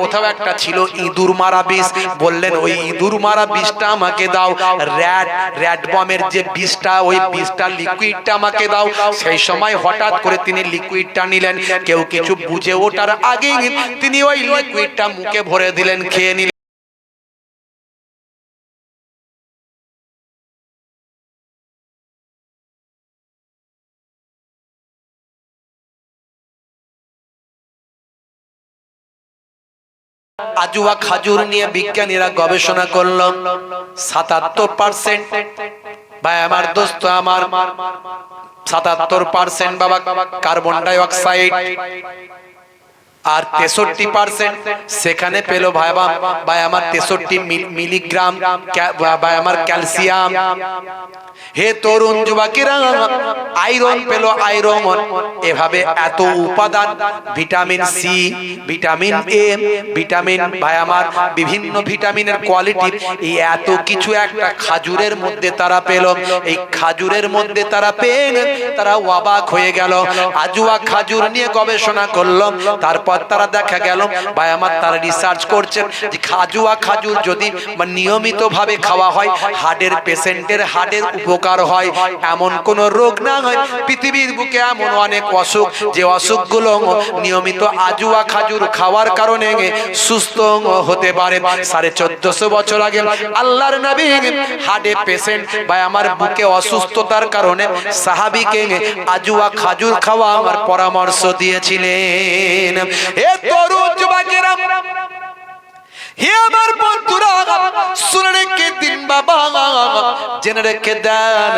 কোথাও একটা ছিল, ইঁদুর মারা বিষ। বললেন, ওই ইঁদুর মারা বিষটা আমাকে দাও। র্যাড র্যাট বমের যে বিষটা, ওই বিষটা লিকুইডটা আমাকে দাও। সেই সময় হঠাৎ করে তিনি লিকুইডটা নিলেন। কেউ কিছু বুঝে ওঠার আগেই তিনি ওই লিকুইডটা মুখে ভরে দিলেন, খেয়ে নিলেন। আজুয়া খাজুর নিয়ে বিজ্ঞানীরা গবেষণা করল। সাতাত্তর পার্সেন্ট ভাই, আমার দোস্ত, আমার সাতাত্তর পার্সেন্ট বাবা কার্বন ডাই অক্সাইড আর তেষট্টি পার্সেন্ট সেখানে পেল ভাইবা ভাই আমার তেষট্টি মিলিগ্রাম ভাই আমার ক্যালসিয়াম। হে তরুণ যুবকেরা, আয়রন পেল আয়রন। এভাবে এত উপাদান, vitamin C, vitamin A, vitamin ভাই আমার বিভিন্ন ভিটামিনের কোয়ালিটি, এই এত কিছু একটা খাজুরের মধ্যে তারা পেল। এই খাজুরের মধ্যে তারা পেয়ে তারা অবাক হয়ে গেল। আজুয়া খাজুর নিয়ে গবেষণা করল। তারপর তারা দেখা গেল। ভাই আমার তারা রিসার্চ করছে যে খাজুয়া খাজুর যদি নিয়মিত ভাবে খাওয়া হয় হার্টের পেশেন্টের হার্টের উপকার হয়। এমন কোন রোগ না হয় পৃথিবীর বুকে এমন অনেক অসুখ যে অসুখগুলো নিয়মিত আজুয়া খাজুর খাওয়ার কারণে সুস্থ হতে পারে। সাড়ে চোদ্দশো বছর আগে আল্লাহর নবী হার্টে পেশেন্ট বা আমার বুকে অসুস্থতার কারণে সাহাবিকে আজুয়া খাজুর খাওয়া আমার পরামর্শ দিয়েছিলেন। এ তরুণ যুবকেরা হে আমার বন্ধুরা, শুনে রেখে দিন বাবা। জেনে রেখে দেন,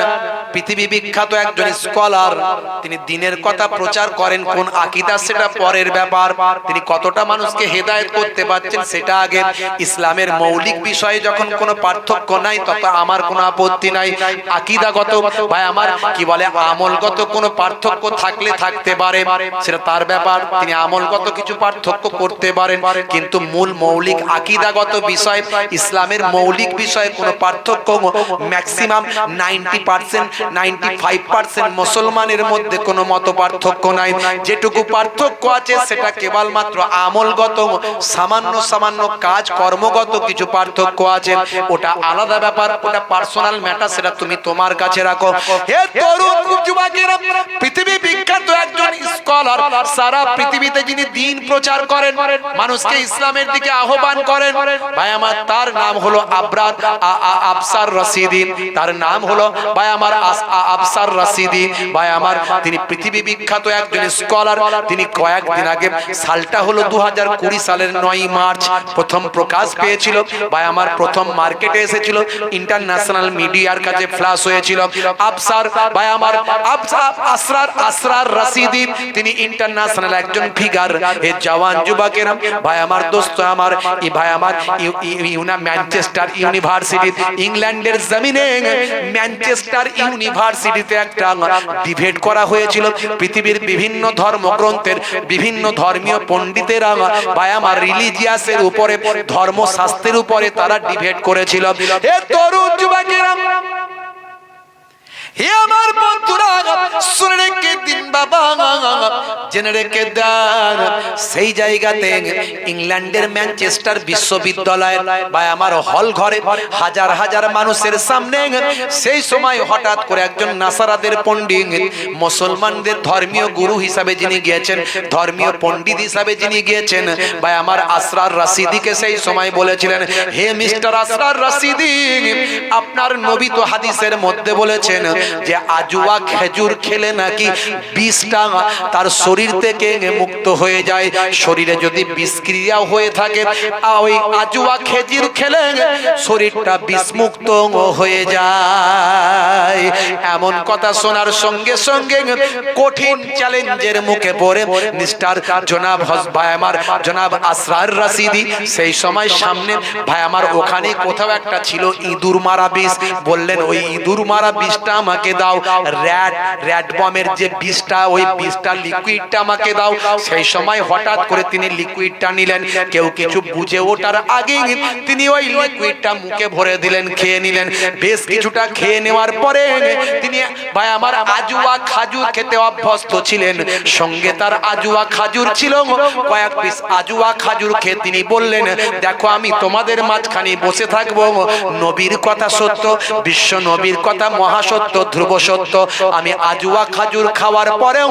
পৃথিবী বিখ্যাত একজন স্কলার, তিনি দিনের কথা প্রচার করেন, কোন আকিদা সেটা পরের ব্যাপার। তিনি কতটা মানুষকে হেদায়েত করতে পারছেন সেটা আগে। ইসলামের মৌলিক বিষয়ে যখন কোনো পার্থক্য নাই, তত আমার কোনো আপত্তি নাই। আকিদাগত, ভাই, আমার কি বলে, আমলগত কোনো পার্থক্য থাকলে থাকতে পারে, সেটা তার ব্যাপার। তিনি আমলগত কিছু পার্থক্য করতে পারেন, কিন্তু মূল মৌলিক আকিদাগত বিষয়, ইসলামের মৌলিক বিষয়ে কোনো পার্থক্য maximum ninety percent ninety five percent মুসলমানের মধ্যে কোনো মত পার্থক্য নাই। যেটুকু পার্থক্য আছে সেটা কেবলমাত্র আমলগত, সামান্য সামান্য কাজ, কর্মগত কিছু পার্থক্য আছে। ওটা আলাদা ব্যাপার, ওটা পার্সোনাল ম্যাটার সেটা তুমি তোমার কাছে রাখো। হে তরুণ যুবকেরা, পৃথিবী বিখ্যাত একজন স্কলার সারা পৃথিবীতে যিনি দিন প্রচার করেন, মানুষকে ইসলামের দিকে আহ্বান করেন ভাই, আমার তার নাম হলো আবরার আফসার রশিদি তার নাম হলো, ভাই, আমার আফসার রশিদি ভাই, আমার তিনি পৃথিবী বিখ্যাত একজন স্কলার। তিনি কয়েকদিন আগে সালটা হলো দু কুড়ি সালের নয় মার্চ। প্রথম প্রকাশ পেয়েছিল। ভাই, আমার প্রথম মার্কেটে এসেছিল। ইন্টারন্যাশনাল মিডিয়ার কাছে ফ্লাশ হয়েছিল। আফসার ভাই, আমার আসরার আসরার রশিদি তিনি ইন্টারন্যাশনাল একজন ফিগার হে জওয়ান যুবকেরা। ভাই, আমার দোস্ত, আমার ই ভাই আমার ইউ- ইউ- ইউনা ম্যানচেস্টার ইউনিভার্সিটি ইংল্যান্ডের জমিনে। ম্যানচেস্টার ইউনিভার্সিটিতে একটা ডিবেট করা হয়েছিল। পৃথিবীর বিভিন্ন ধর্মগ্রন্থের বিভিন্ন ধর্মীয় পণ্ডিতেরা ভাই আমার রিলিজিয়াসের উপরে, ধর্মশাস্ত্রের উপরে তারা ডিবেট করেছিল। তরুণ যুবকেরা, হে আমার বন্ধুরা শুনে রেখে দিন বাবা। জেনে রেখে দেন, সেই জায়গাতে ইংল্যান্ডের ম্যানচেস্টার বিশ্ববিদ্যালয় বা আমার হল ঘরে হাজার হাজার মানুষের সামনে। সেই সময় হঠাৎ করে একজন নাসারাদের পণ্ডিত, মুসলমানদের ধর্মীয় গুরু হিসাবে যিনি গিয়েছেন, ধর্মীয় পণ্ডিত হিসাবে যিনি গিয়েছেন, বা আমার আসরার রাশিদিকে সেই সময় বলেছিলেন, হে মিস্টার আসরার রাশিদি, আপনার নবী তো হাদিসের মধ্যে বলেছেন যে আজুয়া খেজুর খেলে নাকি বিষটা তার শরীর থেকে মুক্ত হয়ে যায়। শরীরে যদি বিষক্রিয়া হয়ে থাকে ওই আজুয়া খেজুর খেলে শরীরটা বিষমুক্ত হয়ে যায়। এমন কথা শোনার সঙ্গে সঙ্গে কঠিন চ্যালেঞ্জের মুখে পড়ে মিস্টার জনাব হস ভাই আমার জনাব আসরার রাশিদি। সেই সময় সামনে ভাই আমার ওখানে কোথাও একটা ছিল ইঁদুর মারা বিষ। বললেন ওই ইঁদুর মারা বিষটা আমাকে দাও। র্যাড র্যাড বমের যে বিষটা ওই বিষটা লিকুইডটা আমাকে দাও। সেই সময় হঠাৎ করে তিনি লিকুইডটা নিলেন। কেউ কিছু বুঝে ওঠার আগে তিনি ওই লিকুইডটা মুখে ভরে দিলেন, খেয়ে নিলেন। বেশ কিছুটা খেয়ে নেওয়ার পরে তিনি ভাই আমার আজুয়া খাজুর খেতে অভ্যস্ত ছিলেন। সঙ্গে তার আজুয়া খাজুর ছিল কয়েক পিস আজুয়া খাজুর খেয়ে তিনি বললেন, দেখো, আমি তোমাদের মাঝখানে বসে থাকব নবীর কথা সত্য, বিশ্ব নবীর কথা মহাসত্য, ধ্রুব সত্য। আমি আজুয়া খাজুর খাওয়ার পরেও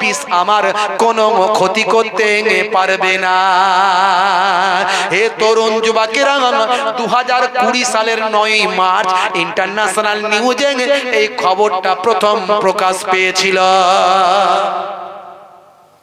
বিষ আমার কোনো ক্ষতি করতে পারবে না। হে তরুণ যুবকেরা দু হাজার কুড়ি সালের নয় মার্চ ইন্টারন্যাশনাল নিউজে এই খবরটা প্রথম প্রকাশ পেয়েছিল।